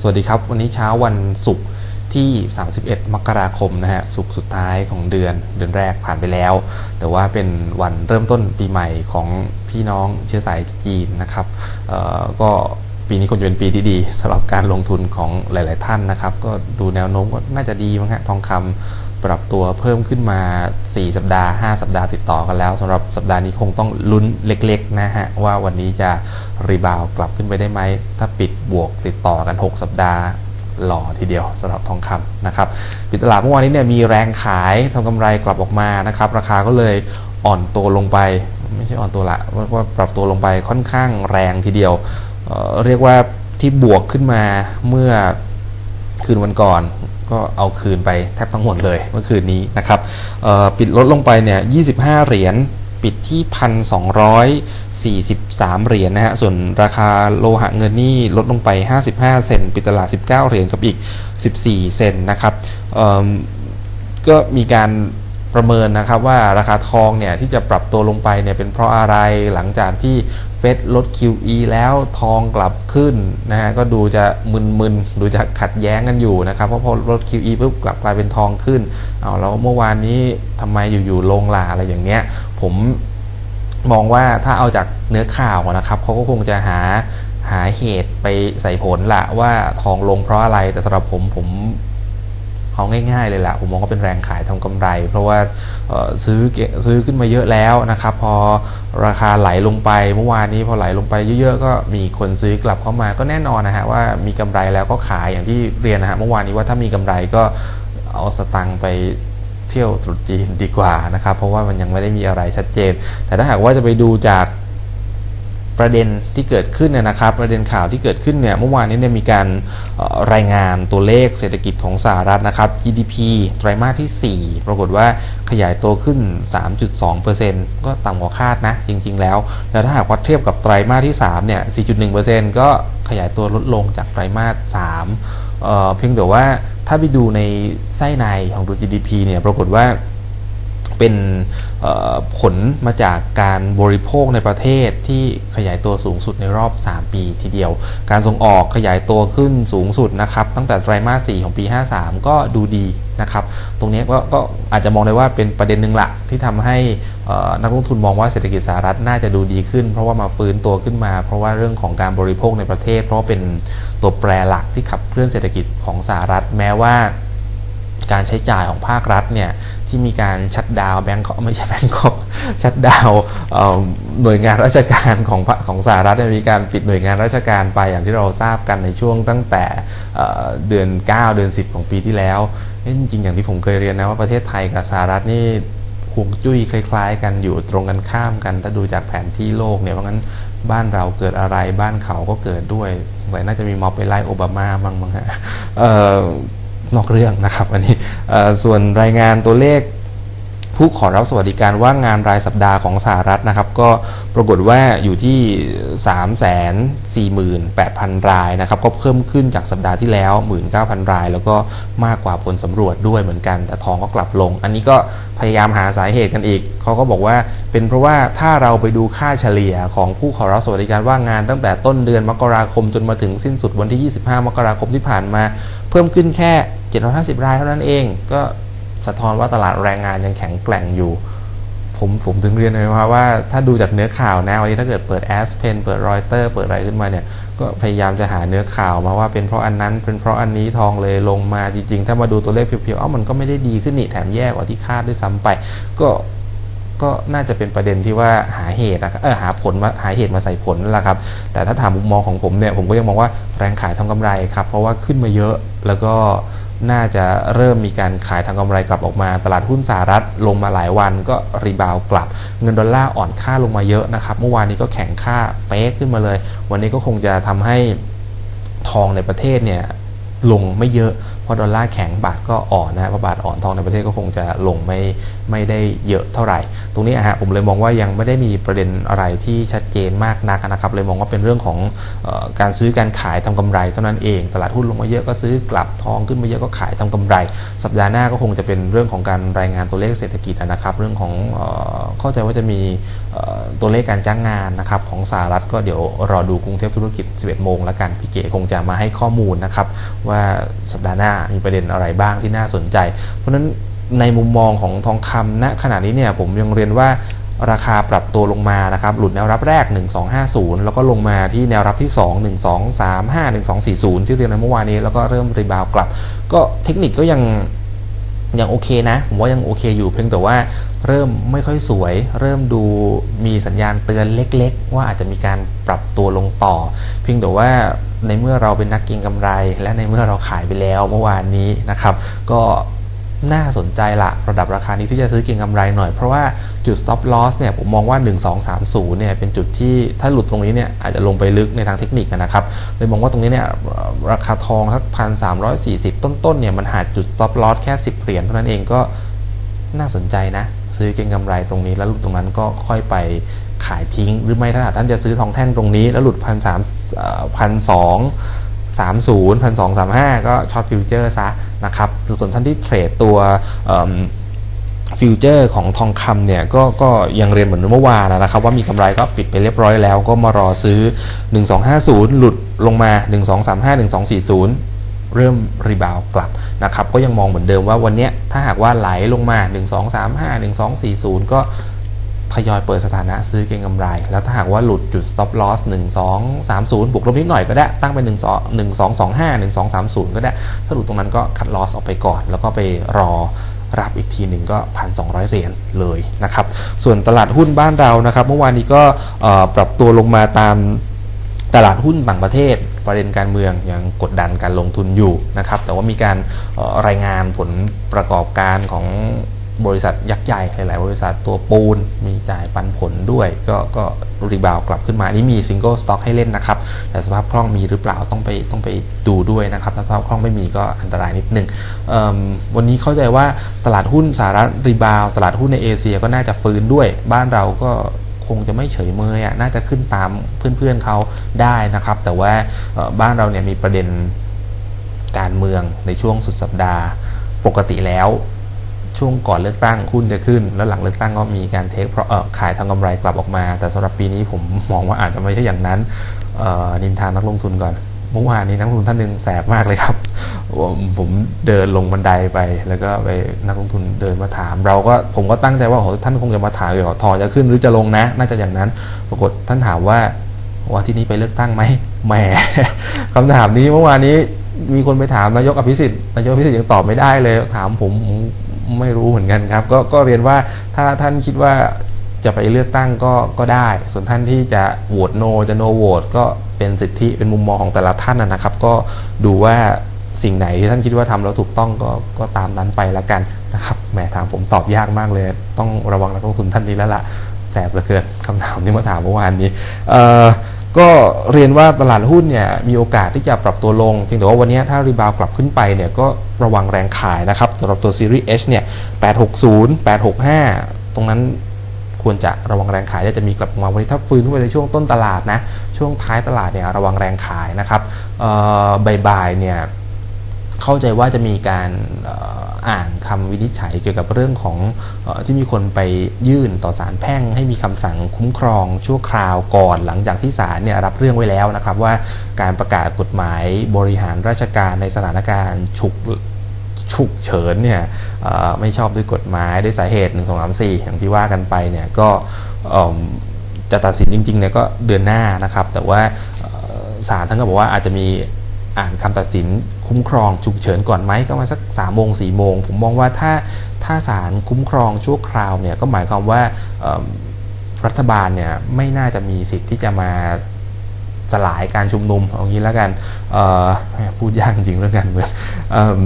สวัสดีครับ วันนี้เช้าวันศุกร์ที่ 31 มกราคมนะฮะศุกร์สุดท้ายของเดือนเดือนแรกผ่านไปแล้ว แต่ว่าเป็นวันเริ่มต้นปีใหม่ของพี่น้องเชื้อสายจีนนะครับก็ ปีนี้คงจะเป็นปีที่ดีสำหรับการลงทุนของหลาย ๆ ท่านนะครับ ก็ดูแนวโน้มก็น่าจะดีมั้งฮะทองคำปรับตัวเพิ่มขึ้นมา 4 สัปดาห์ 5 สัปดาห์ติดต่อกันแล้วสำหรับสัปดาห์นี้คงต้องลุ้นเล็ก ๆ นะฮะ ว่าวันนี้จะรีบาวกลับขึ้นไปได้ไหม ถ้าปิดบวกติดต่อกัน 6 สัปดาห์หล่อทีเดียวสำหรับทองคำนะครับปิดตลาดเมื่อวานนี้เนี่ยมีแรงขายทำกำไรกลับออกมานะครับราคาก็เลยอ่อนตัวลงไป ไม่ใช่อ่อนตัวละว่าปรับตัวลงไปค่อนข้างแรงทีเดียว เเรียกว่าที่บวกขึ้นมาเมื่อคืนวันก่อนก็เอาคืนไปแทบทั้งหมดเลยเมื่อคืนนี้นะครับปิดลดลงไปเนี่ย 25 เหรียญปิดที่ 1,243 เหรียญนะฮะ ส่วนราคาโลหะเงินนี่ลดลงไป 55 เซนปิดตลาด 19 เหรียญกับอีก 14 เซนนะครับก็มีการประเมินนะครับว่าราคาทองเนี่ยที่จะปรับตัวลงไปเนี่ยเป็นเพราะอะไรหลังจากที่ ดลด QE แล้วทองกลับขึ้นนะฮะก็ดูจะมึนๆ ดูจะขัดแย้งกันอยู่นะครับ เพราะพอลด QE ปุ๊บกลับกลายเป็นทองขึ้นเอาแล้วเมื่อวานนี้ทำไมอยู่ๆลงล่ะอะไรอย่างเงี้ย ผมมองว่าถ้าเอาจากเนื้อข่าวนะครับเขาก็คงจะหาหาเหตุไปใส่ผลละว่าทองลงเพราะอะไรแต่สำหรับผมผม เอาง่ายๆเลยแหละผมมองว่าเป็นแรงขายทำกำไร เพราะว่าซื้อซื้อขึ้นมาเยอะแล้วนะครับ พอราคาไหลลงไปเมื่อวานนี้พอไหลลงไปเยอะๆ ก็มีคนซื้อกลับเข้ามาก็แน่นอนนะฮะว่ามีกำไรแล้วก็ขายอย่างที่เรียนนะฮะเมื่อวานนี้ว่าถ้ามีกำไรก็เอาสตังค์ไปเที่ยวตรุษจีนดีกว่านะครับ เพราะว่ามันยังไม่ได้มีอะไรชัดเจน แต่ถ้าหากว่าจะไปดูจาก ประเด็นที่เกิดขึ้นนะครับ ประเด็นข่าวที่เกิดขึ้นเนี่ยเมื่อวานนี้เนี่ยมีการรายงานตัวเลขเศรษฐกิจของสหรัฐนะครับ GDP ไตรมาสที่ 4 ปรากฏว่าขยายตัวขึ้น 3.2%ก็ต่ำกว่าคาดนะ จริง ๆ แล้ว แล้วถ้าหากว่าเทียบกับไตรมาสที่ 3 เนี่ย 4.1%ก็ขยายตัวลดลงจากไตรมาส3เเพียงแต่ว่าถ้าไปดูในไส้ในของตัว GDP เนี่ยปรากฏว่า เป็นผลมาจากการบริโภคในประเทศที่ขยายตัวสูงสุดในรอบ 3 ปีทีเดียว การส่งออกขยายตัวขึ้นสูงสุดนะครับตั้งแต่ไตรมาส 4 ของปี 53 ก็ดูดีนะครับ ตรงนี้ก็ก็อาจจะมองได้ว่าเป็นประเด็นหนึ่งละที่ทำให้นักลงทุนมองว่าเศรษฐกิจสหรัฐน่าจะดูดีขึ้น เพราะว่ามาฟื้นตัวขึ้นมา เพราะว่าเรื่องของการบริโภคในประเทศ เพราะเป็นตัวแปรหลักที่ขับเคลื่อนเศรษฐกิจของสหรัฐแม้ว่าการใช้จ่ายของภาครัฐเนี่ย ที่มีการชัดดาวแบงก์ไม่ใช่แบงก์กชัดดาวหน่วยงานราชการของของสหรัฐมีการปิดหน่วยงานราชการไปอย่างที่เราทราบกันในช่วงตั้งแต่เอ่อเดือน 9 เดือน 10 ของปีที่แล้วจริงอย่างที่ผมเคยเรียนนะว่าประเทศไทยกับสหรัฐนี่ห่วงจุ้ยคล้าย ๆ กันอยู่ตรงกันข้ามกันถ้าดูจากแผนที่โลกเนี่ยเพราะงั้นบ้านเราเกิดอะไรบ้านเขาก็เกิดด้วยสงสัยน่าจะมีม็อบไปไล่โอบามาบ้างมั้งฮะ นอกเรื่องนะครับอันนี้ส่วนรายงานตัวเลขผู้ขอรับสวัสดิการว่างงานรายสัปดาห์ของสหรัฐนะครับ ก็ปรากฏว่าอยู่ที่ 348,000 รายนะครับ ก็เพิ่มขึ้นจากสัปดาห์ที่แล้ว 19,000 ราย แล้วก็มากกว่าผลสำรวจด้วยเหมือนกัน แต่ทองก็กลับลง อันนี้ก็พยายามหาสาเหตุกันอีก เขาก็บอกว่าเป็นเพราะว่าถ้าเราไปดูค่าเฉลี่ยของผู้ขอรับสวัสดิการว่างงานตั้งแต่ต้นเดือนมกราคมจนมาถึงสิ้นสุดวันที่ 25 มกราคมที่ผ่านมา เพิ่มขึ้นแค่ 750 รายเท่านั้นเอง ก็สะท้อนว่าตลาดแรงงานยังแข็งแกร่งอยู่ ผมผมถึงเรียนเลยว่าว่าถ้าดูจากเนื้อข่าวนะวันนี้ถ้าเกิดเปิดแอสเพนเปิดรอยเตอร์เปิดอะไรขึ้นมาเนี่ยก็พยายามจะหาเนื้อข่าวมาว่าเป็นเพราะอันนั้นเป็นเพราะอันนี้ทองเลยลงมาจริงๆ ถ้ามาดูตัวเลขเพียวๆอ้ามันก็ไม่ได้ดีขึ้นนี่แถมแย่กว่าที่คาดด้วยซ้ำไป ก็ก็น่าจะเป็นประเด็นที่ว่าหาเหตุนะครับเออหาผลมาหาเหตุมาใส่ผลนั่นแหละครับ แต่ถ้าถามมุมมองของผมเนี่ยผมก็ยังมองว่าแรงขายทำกำไรครับ เพราะว่าขึ้นมาเยอะแล้วก็ น่าจะเริ่มมีการขายทางกำไรกลับออกมา ตลาดหุ้นสหรัฐลงมาหลายวันก็รีบาวกลับ เงินดอลลาร์อ่อนค่าลงมาเยอะนะครับเมื่อวานนี้ก็แข็งค่าเป๊ะขึ้นมาเลย วันนี้ก็คงจะทำให้ทองในประเทศเนี่ยลงไม่เยอะ เพราะดอลลาร์แข็งบาทก็อ่อนนะฮะเพราะบาทอ่อนทองในประเทศก็คงจะลงไม่ไม่ได้เยอะเท่าไหร่ ตรงนี้อะฮะผมเลยมองว่ายังไม่ได้มีประเด็นอะไรที่ชัดเจนมากนักนะครับ เลยมองว่าเป็นเรื่องของออการซื้อการขายทำกำไรเท่านั้นเองตลาดหุ้นลงมาเยอะก็ซื้อกลับทองขึ้นมาเยอะก็ขายทำกำไร สัปดาห์หน้าก็คงจะเป็นเรื่องของการรายงานตัวเลขเศรษฐกิจนะครับ เรื่องของเอเข้าใจว่าจะมีตัวเลขการจ้างงานนะครับของสหรัฐก็เดี๋ยวรอดูกรุงเทพธุรกิจ 11 โมงแล้วกันพี่เก๋คงจะมาให้ข้อมูลนะครับว่าสัปดาห์หน้ามีประเด็นอะไรบ้างที่น่าสนใจ เพราะฉะนั้นในมุมมองของทองคำณขณะนี้เนี่ยผมยังเรียนว่าราคาปรับตัวลงมานะครับ หลุดแนวรับแรก 1250 แล้วก็ลงมาที่แนวรับที่ 2 1235 1240 ที่เรียนในเมื่อวานนี้ แล้วก็เริ่มรีบาวกลับ ก็เทคนิคก็ยังยังโอเคนะ ผมว่ายังโอเคอยู่เพียงแต่ว่าเริ่มไม่ค่อยสวย เริ่มดูมีสัญญาณเตือนเล็ก ๆ ว่าอาจจะมีการปรับตัวลงต่อ เพียงแต่ว่า ในเมื่อเราเป็นนักเก็งกำไร และในเมื่อเราขายไปแล้วเมื่อวานนี้นะครับ ก็น่าสนใจละระดับราคานี้ที่จะซื้อเก็งกำไรหน่อย เพราะว่าจุด stop loss เนี่ยผมมองว่า 1230 เนี่ยเป็นจุดที่ถ้าหลุดตรงนี้เนี่ยอาจจะลงไปลึกในทางเทคนิคนะครับเลยมองว่าตรงนี้เนี่ยราคาทองสักพันสามร้อยสี่สิบต้นๆเนี่ยมันหาจุด stop loss แค่ 10 เหรียญเท่านั้นเองก็น่าสนใจนะ ซื้อเก็งกำไรตรงนี้แล้วหลุดตรงนั้นก็ค่อยไป ขายทิ้ง หรือไม่ถ้าท่านจะซื้อทองแท่งตรงนี้ แล้วหลุดพันสามพันสองสามศูนย์พันสองสามห้าก็ช็อตฟิวเจอร์ซะนะครับส่วนท่านที่เทรดตัวฟิวเจอร์ของทองคำเนี่ยก็ก็ยังเรียนเหมือนเมื่อวานนะครับ ว่ามีกำไรก็ปิดไปเรียบร้อยแล้ว ก็มารอซื้อ 1250 หลุดลงมา 1235 1240 เริ่มรีบาวกลับนะครับ ก็ยังมองเหมือนเดิมว่าวันนี้ถ้าหากว่าไหลลงมา 1235 1240 ก็ ทยอยเปิดสถานะซื้อเก็งกำไร แล้วถ้าหากว่าหลุดจุด stop loss 1230 บวกลบนิดหน่อยก็ได้ ตั้งเป็น 12 1225 1230 ก็ได้ ถ้าหลุดตรงนั้นก็คัด loss ออกไปก่อน แล้วก็ไปรอรับอีกทีหนึ่งก็1,200เหรียญเลยนะครับ ส่วนตลาดหุ้นบ้านเรานะครับ เมื่อวานนี้ก็ปรับตัวลงมาตามตลาดหุ้นต่างประเทศประเด็นการเมืองยังกดดันการลงทุนอยู่นะครับ แต่ว่ามีการรายงานผลประกอบการของ บริษัทยักษ์ใหญ่หลาย ๆ บริษัทตัวปูนมีจ่ายปันผลด้วย ก็ก็รีบาวกลับขึ้นมานี่มีซิงเกิลสต็อกให้เล่นนะครับ แต่สภาพคล่องมีหรือเปล่าต้องไปต้องไปดูด้วยนะครับถ้าสภาพคล่องไม่มีก็อันตรายนิดนึงเอิ่มวันนี้เข้าใจว่าตลาดหุ้นสหรัฐรีบาว ตลาดหุ้นในเอเชียก็น่าจะฟื้นด้วย บ้านเราก็คงจะไม่เฉยเมยอะน่าจะขึ้นตามเพื่อน ๆเขาได้นะครับ แต่ว่าบ้านเราเนี่ยมีประเด็นการเมืองในช่วงสุดสัปดาห์ปกติแล้ว ช่วงก่อนเลือกตั้งหุ้นจะขึ้น แล้วหลังเลือกตั้งก็มีการเทคเพราะเออขายทางกำไรกลับออกมา แต่สำหรับปีนี้ผมมองว่าอาจจะไม่ใช่อย่างนั้นเอ่อนินทานักลงทุนก่อนเมื่อวานนี้นักลงทุนท่านหนึ่งแสบมากเลยครับผมผมเดินลงบันไดไป แล้วก็ไปนักลงทุนเดินมาถาม เราก็ผมก็ตั้งใจว่าโหท่านคงจะมาถามเกี่ยวกับทอจะขึ้นหรือจะลงนะ น่าจะอย่างนั้น ปรากฏท่านถามว่าว่าที่นี้ไปเลือกตั้งไหมแหมคำถามนี้เมื่อวานนี้มีคนไปถามนายกอภิสิทธิ์นายกอภิสิทธิ์ยังตอบไม่ได้เลย ถามผม ไม่รู้เหมือนกันครับ ก็ก็เรียนว่าถ้าท่านคิดว่าจะไปเลือกตั้งก็ก็ได้ ส่วนท่านที่จะโหวตโนจะโนโหวตก็เป็นสิทธิเป็นมุมมองของแต่ละท่านนะครับ ก็ดูว่าสิ่งไหนที่ท่านคิดว่าทำแล้วถูกต้องก็ก็ตามนั้นไปละกันนะครับแหมถามผมตอบยากมากเลย ต้องระวังนักลงทุนท่านนี้แล้วล่ะแสบเหลือเกินคำถามที่มาถามเมื่อวานนี้เอ่อ ก็เรียนว่าตลาดหุ้นเนี่ยมีโอกาสที่จะปรับตัวลง เพียงแต่ว่าวันนี้ถ้ารีบาวกลับขึ้นไปเนี่ยก็ระวังแรงขายนะครับสำหรับตัวซีรีส์ H เนี่ย 860 865 ตรงนั้นควรจะระวังแรงขายได้จะมีกลับมาวันนี้ถ้าฟื้นขึ้นไปในช่วงต้นตลาดนะ ช่วงท้ายตลาดเนี่ยระวังแรงขายนะครับบ่ายๆเนี่ยเข้าใจว่าจะมีการ อ่านคำวินิจฉัยเกี่ยวกับเรื่องของออที่มีคนไปยื่นต่อศาลแพ่ง ให้มีคำสั่งคุ้มครองชั่วคราวก่อน หลังจากที่ศาลเนี่ยรับเรื่องไว้แล้วนะครับว่าการประกาศกฎหมายบริหารราชการในสถานการณ์ฉุกฉุกเฉินเนี่ยไม่ชอบด้วยกฎหมายด้วยสาเหตุ1 2 3 4อย่างที่ว่ากันไปเนี่ยก็จะตัดสินจริงๆเนี่ยก็เดือนหน้านะครับ แต่ว่าศาลท่านก็บอกว่าอาจจะมีอ่านคำตัดสิน คุ้มครองฉุกเฉินก่อนไหมก็มาสัก3ามโมงสี่โมงผมมองว่าถ้าถ้าศาลคุ้มครองชั่วคราวเนี่ยก็หมายความว่ารัฐบาลเนี่ยไม่น่าจะมีสิทธิ์ที่จะมาสลายการชุมนุมเอางี้แล้วกันพูดยากจริงเรื่องการเมืองเอิ่ม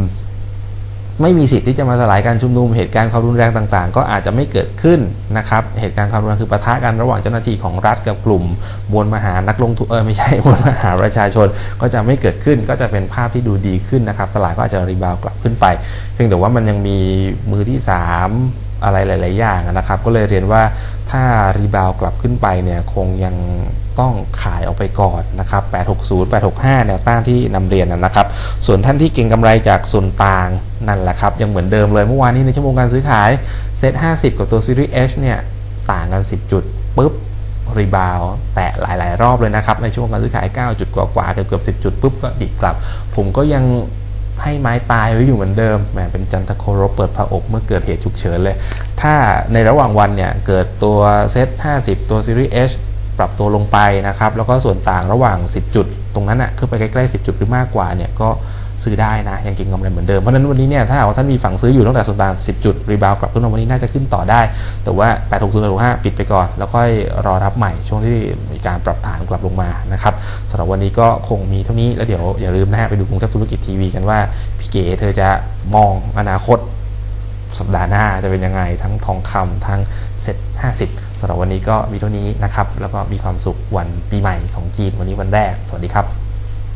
ไม่มีสิทธิ์ที่จะมาสลายการชุมนุมเหตุการณ์ความรุนแรงต่างๆ ก็อาจจะไม่เกิดขึ้นนะครับเหตุการณ์ความรุนแรงคือปะทะกันระหว่างเจ้าหน้าที่ของรัฐกับกลุ่มมวลมหานักลงทุนเออไม่ใช่มวลมหาประชาชนก็จะไม่เกิดขึ้นก็จะเป็นภาพที่ดูดีขึ้นนะครับตลาดก็อาจจะรีบาวกลับขึ้นไป เพียงแต่ว่ามันยังมีมือที่ 3 อะไรหลาย ๆ อย่างนะครับ ก็เลยเรียนว่าถ้ารีบาวกลับขึ้นไปเนี่ยคงยังต้องขายออกไปก่อนนะครับ860 865 แนวต้านที่นำเรียนนะครับ ส่วนท่านที่เก็งกำไรจากส่วนต่าง นั่นแหละครับ ยังเหมือนเดิมเลยเมื่อวานนี้ในชั่วโมงการซื้อขายเซ็ต50 กับตัว Series H เนี่ย ต่างกัน 10 จุดปุ๊บรีบาวแตะหลาย ๆ รอบเลยนะครับ ในช่วงการซื้อขาย 9 จุดกว่าๆเกือบเกือบ10 จุดปุ๊บก็ดิดกลับ ผมก็ยังให้ไม้ตายไว้อยู่เหมือนเดิมแหมเป็นจันทโครบเปิดผอกเมื่อเกิดเหตุฉุกเฉินเลย ถ้าในระหว่างวันเนี่ย เกิดตัวเซต50 ตัว Series H ปรับตัวลงไปนะครับ แล้วก็ส่วนต่างระหว่าง 10 จุด ตรงนั้นอะขึ้นไปใกล้ ๆ 10 จุดหรือมากกว่าเนี่ยก็ ซื้อได้นะ ยังเกินกำไรเหมือนเดิม เพราะฉะนั้นวันนี้เนี่ยถ้าหากว่าท่านมีฝั่งซื้ออยู่ตั้งแต่ส่วนต่าง 10 จุด รีบาวกลับขึ้นมาวันนี้น่าจะขึ้นต่อได้ แต่ว่า 860 865 ปิดไปก่อน แล้วค่อยรอรับใหม่ช่วงที่มีการปรับฐานกลับลงมานะครับสำหรับวันนี้ก็คงมีเท่านี้แล้วเดี๋ยวอย่าลืมนะฮะไปดูกรุงเทพธุรกิจทีวีกันว่าพี่เก๋เธอจะมองอนาคตสัปดาห์หน้าจะเป็นยังไงทั้งทองคำทั้งเซ็ต50สำหรับวันนี้ก็มีเท่านี้นะครับแล้วก็มีความสุขวันปีใหม่ของจีนวันนี้วันแรก สวัสดีครับ